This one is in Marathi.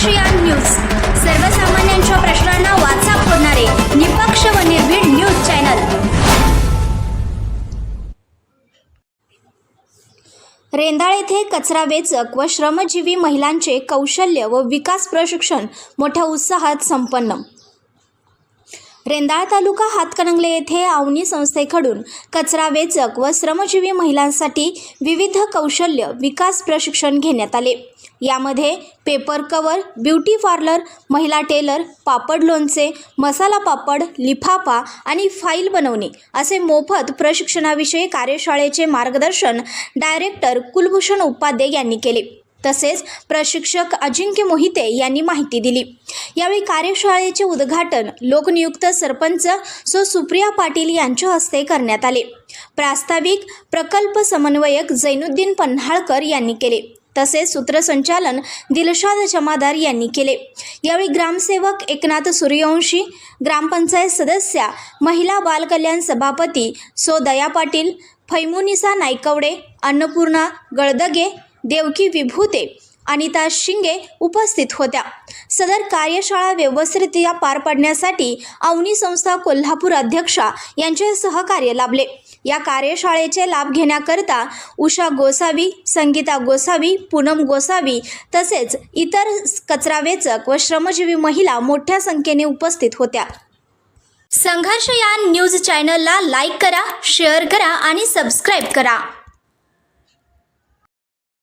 ASEAN news. सर्वसामान्यांच्या प्रश्नांना वाचा फोडणारे निपक्ष व निर्भीड न्यूज चॅनल. रेंदाळ येथे कचरा वेचक व श्रमजीवी महिलांचे कौशल्य व विकास प्रशिक्षण मोठ्या उत्साहात संपन्न. रेंदाळ तालुका हातकणंगले येथे आवनी संस्थेकडून कचरा वेचक व श्रमजीवी महिलांसाठी विविध कौशल्य विकास प्रशिक्षण घेण्यात आले. यामध्ये पेपर कवर ब्युटी पार्लर महिला टेलर पापड लोणचे मसाला पापड लिफाफा आणि फाईल बनवणे असे मोफत प्रशिक्षणाविषयी कार्यशाळेचे मार्गदर्शन डायरेक्टर कुलभूषण उपाध्ये यांनी केले. तसेच प्रशिक्षक अजिंक्य मोहिते यांनी माहिती दिली. यावेळी कार्यशाळेचे उद्घाटन लोकनियुक्त सरपंच सो सुप्रिया पाटील यांच्या हस्ते करण्यात आले. प्रास्ताविक प्रकल्प समन्वयक जैनुद्दीन पन्हाळकर यांनी केले. तसेच सूत्रसंचालन दिलशाद जमादार यांनी केले. यावेळी ग्रामसेवक एकनाथ सूर्यवंशी ग्रामपंचायत सदस्या महिला बालकल्याण सभापती सो दया पाटील फैमुनिसा नायकवडे अन्नपूर्णा गळदगे देवकी विभूते अनिता शिंगे उपस्थित होत्या. सदर कार्यशाळा व्यवस्थितरित्या पार पाडण्यासाठी अवनी संस्था कोल्हापूर अध्यक्षा यांचे सहकार्य लाभले. या कार्यशाळेचे लाभ घेण्याकरता उषा गोसावी संगीता गोसावी पूनम गोसावी तसेच इतर कचरावेचक व श्रमजीवी महिला मोठ्या संख्येने उपस्थित होत्या. संघर्ष या न्यूज चॅनलला लाईक करा शेअर करा आणि सबस्क्राईब करा.